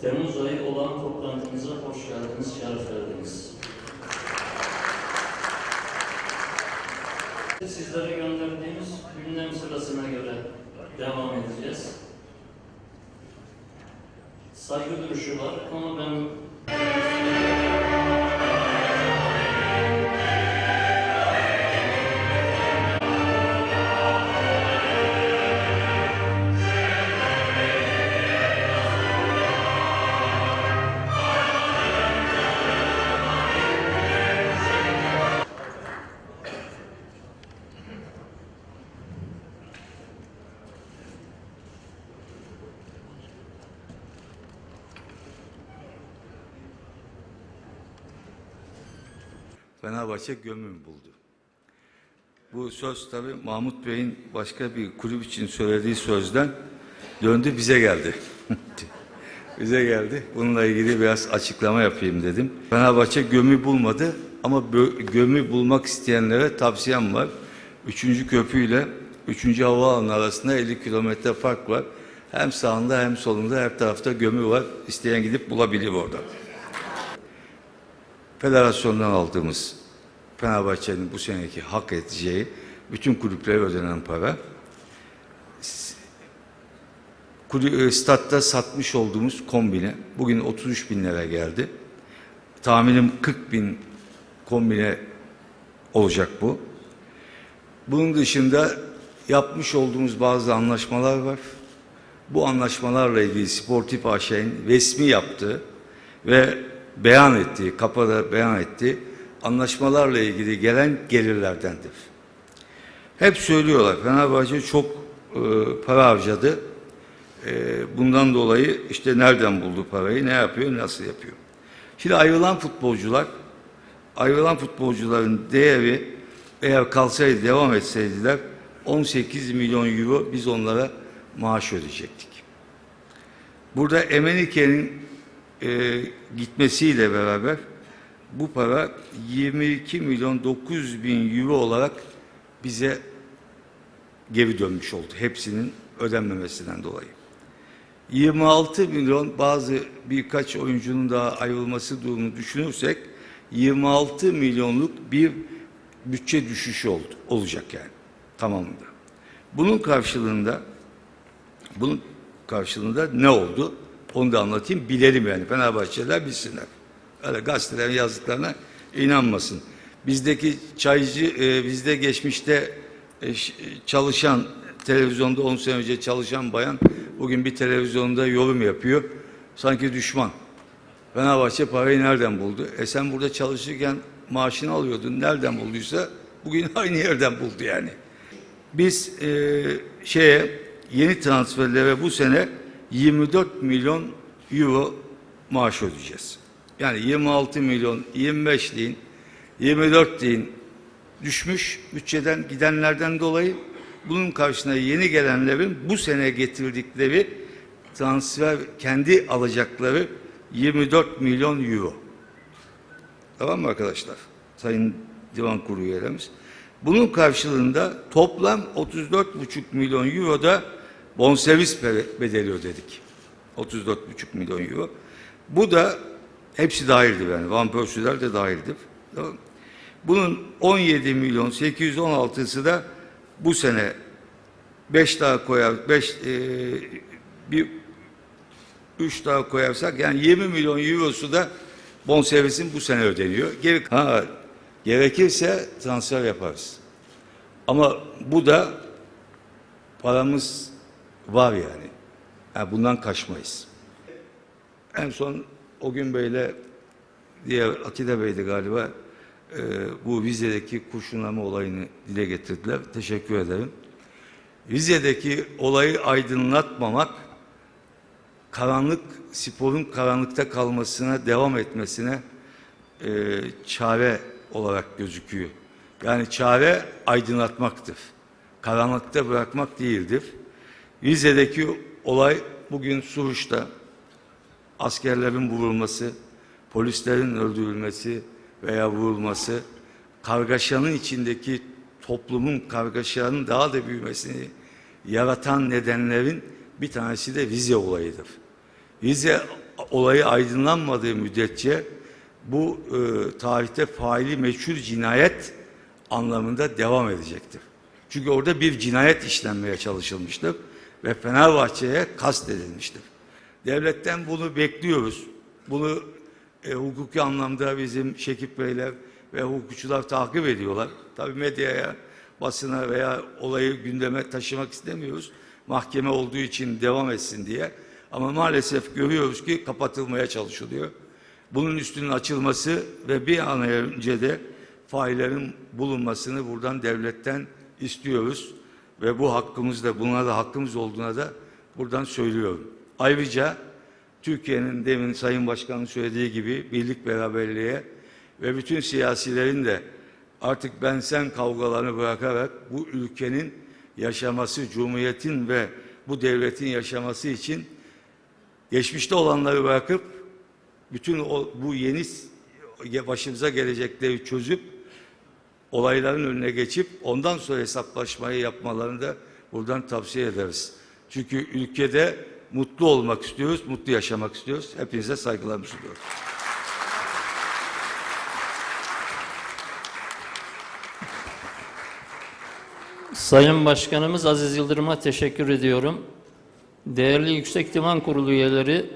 Temmuz ayı olan toplantımıza hoş geldiniz, şeref verdiniz. Sizlere gönderdiğimiz gündem sırasına göre devam edeceğiz. Saygı duruşu var ama ben Fenerbahçe gömüm buldu. Bu söz tabii Mahmut Bey'in başka bir kulüp için söylediği sözden döndü bize geldi. bize geldi. Bununla ilgili biraz açıklama yapayım dedim. Fenerbahçe gömü bulmadı ama gömü bulmak isteyenlere tavsiyem var. Üçüncü köprüyle üçüncü havaalanı arasında 50 kilometre fark var. Hem sağında hem solunda her tarafta gömü var. İsteyen gidip bulabilir orada federasyondan aldığımız Fenerbahçe'nin bu seneki hak edeceği bütün kulüplere ödenen para e, statta satmış olduğumuz kombine bugün 33 bin lira geldi. Tahminim 40 bin kombine olacak bu. Bunun dışında yapmış olduğumuz bazı anlaşmalar var. Bu anlaşmalarla ilgili Sportif AŞ'nin resmi yaptığı ve beyan ettiği, kapada beyan ettiği anlaşmalarla ilgili gelen gelirlerdendir. Hep söylüyorlar Fenerbahçe çok e, para harcadı. E, bundan dolayı işte nereden buldu parayı, ne yapıyor, nasıl yapıyor. Şimdi ayrılan futbolcular, ayrılan futbolcuların değeri eğer kalsaydı, devam etseydiler 18 milyon euro biz onlara maaş ödeyecektik. Burada Emenike'nin e, gitmesiyle beraber bu para 22 milyon 900 bin euro olarak bize geri dönmüş oldu. Hepsinin ödenmemesinden dolayı. 26 milyon bazı birkaç oyuncunun daha ayrılması durumunu düşünürsek 26 milyonluk bir bütçe düşüşü oldu, olacak yani tamamında. Bunun karşılığında bunun karşılığında ne oldu? Onu da anlatayım. Bilelim yani. Fenerbahçeliler bilsinler. Öyle gazetelerin yazdıklarına inanmasın. Bizdeki çaycı, e, bizde geçmişte e, çalışan, televizyonda 10 sene önce çalışan bayan bugün bir televizyonda yorum yapıyor. Sanki düşman. Fenerbahçe parayı nereden buldu? E sen burada çalışırken maaşını alıyordun. Nereden bulduysa bugün aynı yerden buldu yani. Biz e, şeye yeni transferlere bu sene 24 milyon euro maaş ödeyeceğiz. Yani 26 milyon, 25 deyin, 24 deyin düşmüş bütçeden gidenlerden dolayı bunun karşısına yeni gelenlerin bu sene getirdikleri transfer kendi alacakları 24 milyon euro. Tamam mı arkadaşlar? Sayın Divan Kurulu üyelerimiz. Bunun karşılığında toplam 34,5 milyon euro da bonservis be- bedeli ödedik. 34,5 milyon euro. Bu da hepsi dahildir yani. Van Persie'ler de dahildir. Tamam? Bunun 17 milyon 816'sı da bu sene 5 daha koyar 5 bir 3 daha koyarsak yani 20 milyon eurosu da bonservisin bu sene ödeniyor. Geri, ha, gerekirse transfer yaparız. Ama bu da paramız var yani. yani bundan kaçmayız. En son o gün Bey'le diğer Atilla Bey'di galiba e, bu Rize'deki kurşunlama olayını dile getirdiler. Teşekkür ederim. Rize'deki olayı aydınlatmamak karanlık sporun karanlıkta kalmasına devam etmesine e, çare olarak gözüküyor. Yani çare aydınlatmaktır. Karanlıkta bırakmak değildir. Rize'deki olay bugün Suruç'ta askerlerin vurulması, polislerin öldürülmesi veya vurulması, kargaşanın içindeki toplumun kargaşanın daha da büyümesini yaratan nedenlerin bir tanesi de vize olayıdır. Vize olayı aydınlanmadığı müddetçe bu e, tarihte faili meçhul cinayet anlamında devam edecektir. Çünkü orada bir cinayet işlenmeye çalışılmıştır ve Fenerbahçe'ye kast edilmiştir. Devletten bunu bekliyoruz. Bunu e, hukuki anlamda bizim Şekip Beyler ve hukukçular takip ediyorlar. Tabii medyaya, basına veya olayı gündeme taşımak istemiyoruz. Mahkeme olduğu için devam etsin diye. Ama maalesef görüyoruz ki kapatılmaya çalışılıyor. Bunun üstünün açılması ve bir an önce de faillerin bulunmasını buradan devletten istiyoruz. Ve bu hakkımızda, buna da hakkımız olduğuna da buradan söylüyorum. Ayrıca Türkiye'nin demin Sayın Başkan'ın söylediği gibi birlik beraberliğe ve bütün siyasilerin de artık ben sen kavgalarını bırakarak bu ülkenin yaşaması, cumhuriyetin ve bu devletin yaşaması için geçmişte olanları bırakıp bütün o, bu yeni başımıza gelecekleri çözüp olayların önüne geçip ondan sonra hesaplaşmayı yapmalarını da buradan tavsiye ederiz. Çünkü ülkede mutlu olmak istiyoruz, mutlu yaşamak istiyoruz. Hepinize saygılarımı sunuyorum. Sayın Başkanımız Aziz Yıldırım'a teşekkür ediyorum. Değerli Yüksek Divan Kurulu üyeleri,